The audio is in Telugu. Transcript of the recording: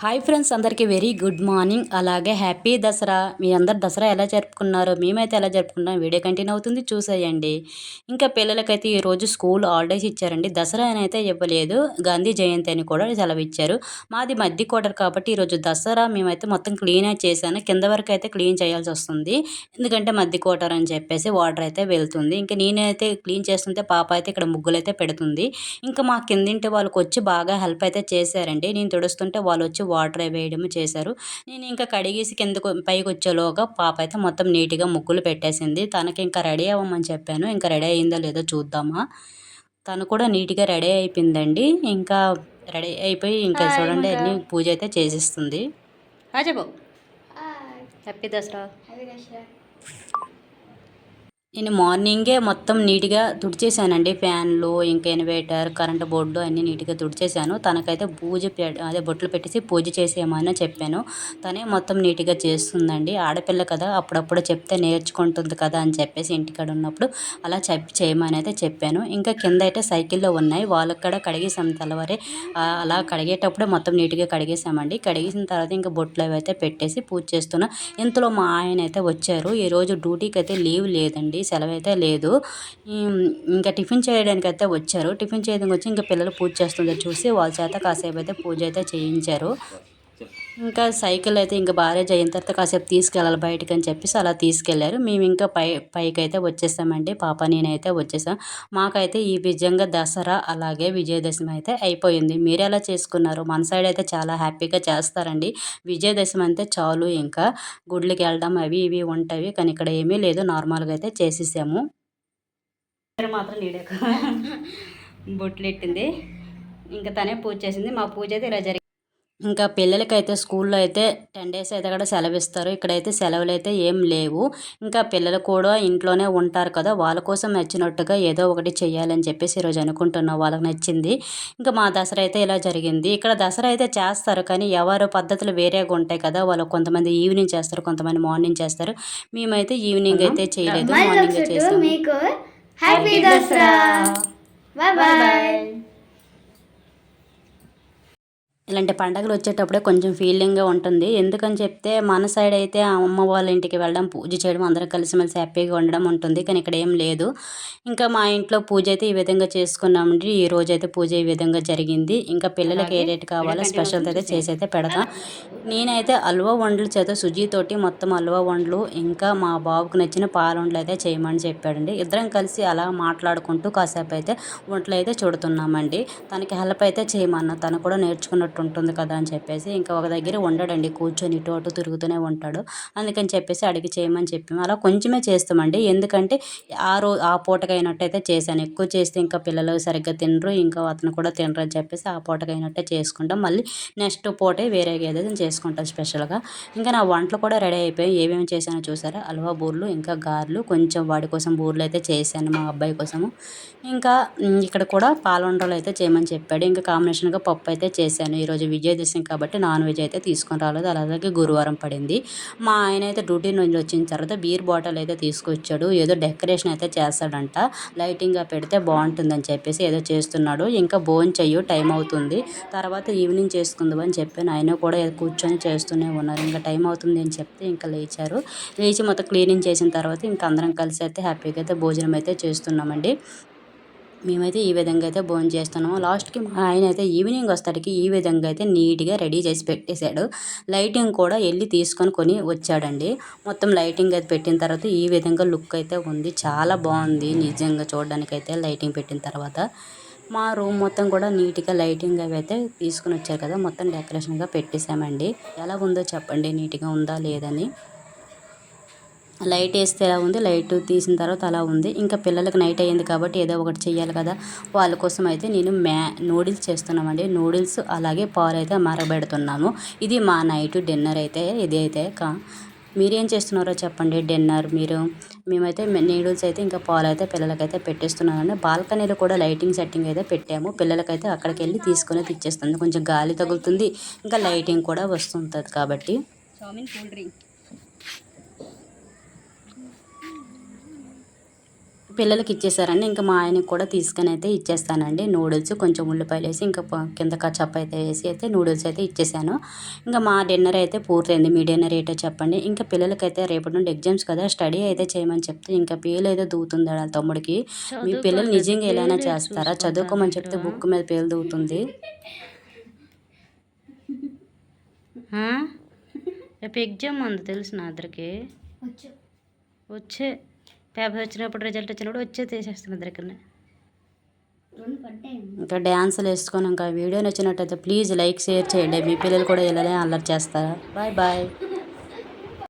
హాయ్ ఫ్రెండ్స్ అందరికీ వెరీ గుడ్ మార్నింగ్. అలాగే హ్యాపీ దసరా. మీ అందరు దసరా ఎలా జరుపుకున్నారో మేమైతే ఎలా జరుపుకున్నాం వీడియో కంటిన్యూ అవుతుంది. చూసేయండి. ఇంకా పిల్లలకైతే ఈరోజు స్కూల్ హాలిడేస్ ఇచ్చారండి. దసరా అని అయితే ఇవ్వలేదు. గాంధీ జయంతి అని కూడా సెలవు ఇచ్చారు. మాది మధ్య క్వార్టర్ కాబట్టి ఈరోజు దసరా మేమైతే మొత్తం క్లీన్ చేశాను. కింద వరకు అయితే క్లీన్ చేయాల్సి వస్తుంది. ఎందుకంటే మధ్య క్వార్టర్ అని చెప్పేసి వాటర్ అయితే వెళ్తుంది. ఇంకా నేనైతే క్లీన్ చేస్తుంటే పాప అయితే ఇక్కడ ముగ్గులు అయితే పెడుతుంది. ఇంకా మా కిందింటి వాళ్ళకి వచ్చి బాగా హెల్ప్ అయితే చేశారండి. నేను తుడుస్తుంటే వాళ్ళు వచ్చి వాటర్ వేయడం చేశారు. నేను ఇంకా కడిగేసి కిందకు పైకి వచ్చేలోగా పాప అయితే మొత్తం నీట్గా ముగ్గులు పెట్టేసింది. తనకి ఇంకా రెడీ అవ్వమని చెప్పాను. ఇంకా రెడీ అయిందో లేదో చూద్దామా? తను కూడా నీట్గా రెడీ అయిపోయిందండి. ఇంకా రెడీ అయిపోయి ఇంకా చూడండి అన్ని పూజ అయితే చేసిస్తుంది. చెప్పు. హ్యాపీ దసరా. నేను మార్నింగే మొత్తం నీట్గా తుడిచేసానండి. ఫ్యాన్లు ఇంకా ఇన్వేటర్ కరెంట్ బోర్డు అన్నీ నీట్గా తుడిచేసాను. తనకైతే పూజ అదే బొట్లు పెట్టేసి పూజ చేసేయమని చెప్పాను. తనే మొత్తం నీట్గా చేస్తుందండి. ఆడపిల్ల కదా అప్పుడప్పుడు చెప్తే నేర్చుకుంటుంది కదా అని చెప్పేసి ఇంటికాడ ఉన్నప్పుడు అలా చెప్ చేయమని అయితే చెప్పాను. ఇంకా కింద అయితే సైకిల్లో ఉన్నాయి. వాళ్ళకి కూడా కడిగేసాం తెల్లవారే అలా కడిగేటప్పుడే మొత్తం నీట్గా కడిగేసామండి. కడిగేసిన తర్వాత ఇంకా బొట్లు అవి అయితే పెట్టేసి పూజ చేస్తున్నా. ఇంతలో మా ఆయన అయితే వచ్చారు. ఈరోజు డ్యూటీకి అయితే లీవ్ లేదండి. సెలవు అయితే లేదు ఇంకా టిఫిన్ చేయడానికి అయితే వచ్చారు. టిఫిన్ చేయడానికి వచ్చి ఇంకా పిల్లలు పూజ చేస్తుందో చూసి వాళ్ళ చేత కాసేపు అయితే పూజ అయితే చేయించారు. ఇంకా సైకిల్ అయితే ఇంకా భార్య అయిన తర్వాత కాసేపు తీసుకెళ్ళాలి బయటకు అని చెప్పేసి అలా తీసుకెళ్ళారు. మేము ఇంకా పై పైకి అయితే వచ్చేసామండి. పాప నేనైతే వచ్చేసాం మాకైతే ఈ విజయంగా దసరా అలాగే విజయదశమి అయితే అయిపోయింది. మీరు ఎలా చేసుకున్నారు? మన సైడ్ అయితే చాలా హ్యాపీగా చేస్తారండి. విజయదశమి అంటే చాలు ఇంకా. గుడ్లకి వెళ్ళడం అవి ఇవి ఉంటాయి కానీ ఇక్కడ ఏమీ లేదు. నార్మల్గా అయితే చేసేసాము. మాత్రం నీడక బొట్లు పెట్టింది ఇంకా తనే పూజ చేసింది. మా పూజ అయితే ఇలా జరిగింది. ఇంకా పిల్లలకైతే స్కూల్లో అయితే టెన్ డేస్ అయితే కూడా సెలవు ఇస్తారు ఇక్కడైతే సెలవులు అయితే ఏం లేవు. ఇంకా పిల్లలు కూడా ఇంట్లోనే ఉంటారు కదా వాళ్ళ కోసం నచ్చినట్టుగా ఏదో ఒకటి చేయాలని చెప్పేసి ఈరోజు అనుకుంటున్నాం. వాళ్ళకి నచ్చింది. ఇంకా మా దసరా అయితే ఇలా జరిగింది. ఇక్కడ దసరా అయితే చేస్తారు కానీ ఎవరు పద్ధతులు వేరేగా ఉంటాయి కదా వాళ్ళు కొంతమంది ఈవినింగ్ చేస్తారు కొంతమంది మార్నింగ్ చేస్తారు. మేమైతే ఈవినింగ్ అయితే చేయలేదు. మార్నింగ్ చేస్తాము హ్యాపీ దసరా. బాయ్ ఇలాంటి పండగలు వచ్చేటప్పుడే కొంచెం ఫీలింగ్గా ఉంటుంది. ఎందుకని చెప్తే మన సైడ్ అయితే అమ్మ వాళ్ళ ఇంటికి వెళ్ళడం పూజ చేయడం అందరం కలిసిమెలిసి హ్యాపీగా ఉండడం ఉంటుంది. కానీ ఇక్కడ ఏం లేదు. ఇంకా మా ఇంట్లో పూజ అయితే ఈ విధంగా చేసుకున్నామండి ఈ రోజు అయితే పూజ ఈ విధంగా జరిగింది. ఇంకా పిల్లలకి ఏ రేట్ కావాలో స్పెషల్ అయితే చేసి అయితే పెడతాం. నేనైతే అల్వా వండలు చేత సుజీతోటి మొత్తం అల్వా వండలు ఇంకా మా బాబుకు నచ్చిన పాల వండలు అయితే చేయమని చెప్పాడండి. ఇద్దరం కలిసి అలా మాట్లాడుకుంటూ కాసేపు అయితే వంటలు అయితే చూడుతున్నామండి. తనకి హెల్ప్ అయితే చేయమన్నా తను కూడా నేర్చుకున్నట్టు అలవాటు ఉంటుంది కదా అని చెప్పేసి ఇంకా ఒక దగ్గర ఉండడండి కూర్చొని ఇటు అటు తిరుగుతూనే ఉంటాడు. అందుకని చెప్పేసి అడిగి చేయమని చెప్పాము. అలా కొంచెమే చేస్తామండి. ఎందుకంటే ఆ రోజు ఆ పూటకైనట్టయితే చేశాను. ఎక్కువ చేస్తే ఇంకా పిల్లలు సరిగ్గా తినరు. ఇంకా అతను కూడా తినరు అని చెప్పేసి ఆ పూటకైనట్టే చేసుకుంటాం. మళ్ళీ నెక్స్ట్ పూటే వేరే ఏదైతే చేసుకుంటాం స్పెషల్గా. ఇంకా నా వంటలు కూడా రెడీ అయిపోయి ఏమేమి చేశానో చూసారా? హల్వా బూర్లు ఇంకా గారెలు కొంచెం వాడి కోసం బూర్లు అయితే చేశాను మా అబ్బాయి కోసము. ఇంకా ఇక్కడ కూడా పాలొండలు అయితే చేయమని చెప్పాడు. ఇంకా కాంబినేషన్గా పప్పు అయితే చేశాను. ఈరోజు విజయదశమి కాబట్టి నాన్ వెజ్ అయితే తీసుకొని రాలేదు. అలాగే గురువారం పడింది. మా ఆయన అయితే డ్యూటీ నుంచి వచ్చిన తర్వాత బీర్ బాటిల్ అయితే తీసుకొచ్చాడు. ఏదో డెకరేషన్ అయితే చేస్తాడంట. లైటింగ్గా పెడితే బాగుంటుందని చెప్పేసి ఏదో చేస్తున్నాడు. ఇంకా భోజనం చెయ్యు టైం అవుతుంది. తర్వాత ఈవినింగ్ చేసుకుందాం అని చెప్పాను. ఆయన కూడా కూర్చొని చేస్తూనే ఉన్నారు. ఇంకా టైం అవుతుంది అని చెప్తే ఇంకా లేచారు. లేచి మొత్తం క్లీనింగ్ చేసిన తర్వాత ఇంకా అందరం కలిసి అయితే హ్యాపీగా అయితే భోజనం అయితే చేస్తున్నామండి. మేమైతే ఈ విధంగా అయితే భోజనం చేస్తున్నాము. లాస్ట్కి మా ఆయన అయితే ఈవినింగ్ వస్తాడికి ఈ విధంగా అయితే నీట్గా రెడీ చేసి పెట్టేశాడు. లైటింగ్ కూడా వెళ్ళి తీసుకొని కొని వచ్చాడండి. మొత్తం లైటింగ్ అయితే పెట్టిన తర్వాత ఈ విధంగా లుక్ అయితే ఉంది. చాలా బాగుంది. నిజంగా చూడడానికి అయితే లైటింగ్ పెట్టిన తర్వాత మా రూమ్ మొత్తం కూడా నీట్గా లైటింగ్ అవి అయితే తీసుకుని వచ్చారు కదా మొత్తం డెకరేషన్గా పెట్టేశామండి. ఎలా ఉందో చెప్పండి నీట్గా ఉందా లేదని. లైట్ వేస్తే ఎలా ఉంది? లైట్ తీసిన తర్వాత అలా ఉంది. ఇంకా పిల్లలకి నైట్ అయ్యింది కాబట్టి ఏదో ఒకటి చేయాలి కదా. వాళ్ళ కోసం అయితే నేను మ్యా నూడిల్స్ చేస్తున్నామండి. నూడిల్స్ అలాగే పాలు అయితే మరగబెడుతున్నాము ఇది మా నైట్ డిన్నర్ అయితే ఇది అయితే కా మీరేం చేస్తున్నారో చెప్పండి. డిన్నర్ మీరు మేమైతే నీడిల్స్ అయితే ఇంకా పాలు అయితే పిల్లలకైతే పెట్టేస్తున్నామండి బాల్కనీలో కూడా లైటింగ్ సెట్టింగ్ అయితే పెట్టాము. పిల్లలకైతే అక్కడికి వెళ్ళి తీసుకొని తెచ్చేస్తుంది. కొంచెం గాలి తగులుతుంది. ఇంకా లైటింగ్ కూడా వస్తుంటుంది కాబట్టి. చామిన్ కూల్ డ్రింక్. పిల్లలకి ఇచ్చేసారండి. ఇంకా మా ఆయనకి కూడా తీసుకొని అయితే ఇచ్చేస్తానండి. నూడిల్స్ కొంచెం ఉల్లిపాయలు వేసి ఇంకా కింద కచ్చప్ అయితే వేసి అయితే నూడిల్స్ అయితే ఇచ్చేసాను. ఇంకా మా డిన్నర్ అయితే పూర్తయింది. మీ డిన్నర్ ఏంటో చెప్పండి. ఇంకా పిల్లలకైతే రేపటి నుండి ఎగ్జామ్స్ కదా. స్టడీ అయితే చేయమని చెప్తే ఇంకా పేలు అయితే దూతుంది వాళ్ళ తమ్ముడికి. మీ పిల్లలు నిజంగా ఎలానే చేస్తారా? చదువుకోమని చెప్తే బుక్ మీద పేలు దూతుంది. రేపు ఎగ్జామ్ ఉంది తెలుసు నా ఇద్దరికి వచ్చు. వచ్చే. పేపర్ వచ్చినప్పుడు రిజల్ట్ వచ్చినప్పుడు వచ్చే తీసేస్తాను ఇద్దరికి రెండు పడ్డాయి ఇంకా డ్యాన్సులు వేసుకొని ఇంకా వీడియో నచ్చినట్టయితే ప్లీజ్ లైక్ షేర్ చేయండి. మీ పిల్లలు కూడా ఇలానే అల్లరి చేస్తారా? Bye bye